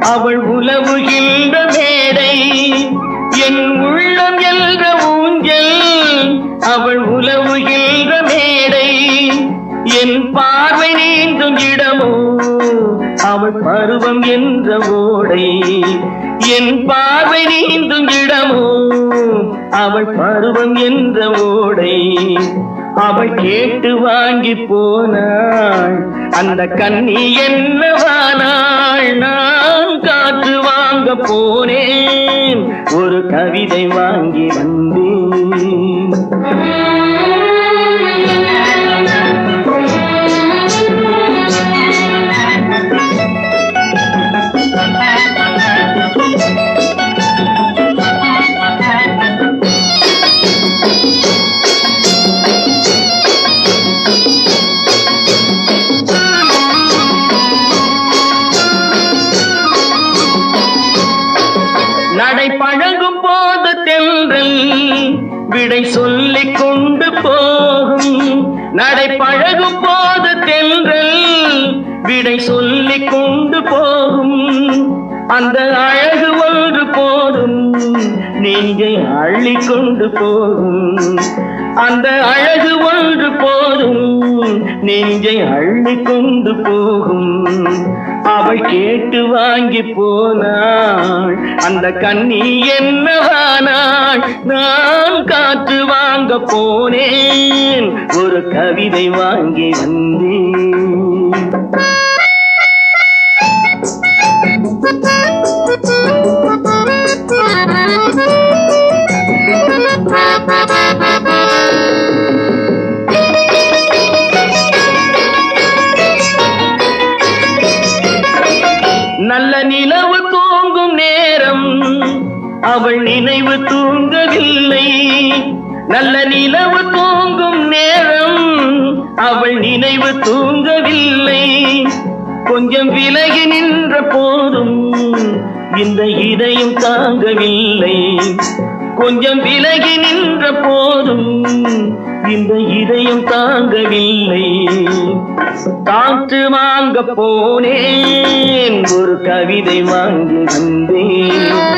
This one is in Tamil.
அவள் உலவுகின்ற மேடை. என் உள்ளம் என்ற ஊஞ்சல் அவள் உலவுகின்ற மேடை. என் பார்வை நீந்தும் இடமோ அவள் பருவம் என்ற ஓடை. என் பார்வை நீந்தும் இடமோ அவள் பருவம் என்ற ஓடை. அவள் கேட்டு வாங்கி போனாள். அந்த கண்ணி என்னவானாள்? நான் போனேன். ஒரு கவிதை வாங்கி வந்தேன். பழகும் போது தென்றல் விடை சொல்லிக் கொண்டு போகும். நடை பழகும் போது தென்றல் விடை சொல்லிக் கொண்டு போகும். அந்த அழகு ஒன்று போதும் நீங்கள் அள்ளிக்கொண்டு போகும். அந்த அழகு ஒன்று போதும். நெஞ்சை அள்ளி கொண்டு போகும். அவள் கேட்டு வாங்கி போனாள். அந்த கண்ணி என்னவானாள்? நான் காற்று வாங்க போனேன். ஒரு கவிதை வாங்கி வந்தேன். அவள் நினைவு தூங்கவில்லை. நல்ல நிலவு தூங்கும் நேரம் அவள் நினைவு தூங்கவில்லை. கொஞ்சம் விலகி நின்ற போதும் இந்த இதயம் தாங்கவில்லை. கொஞ்சம் விலகி நின்ற போதும் இந்த இதயம் தாங்கவில்லை. காற்று வாங்க போனேன் ஒரு கவிதை வாங்கி வந்தேன்.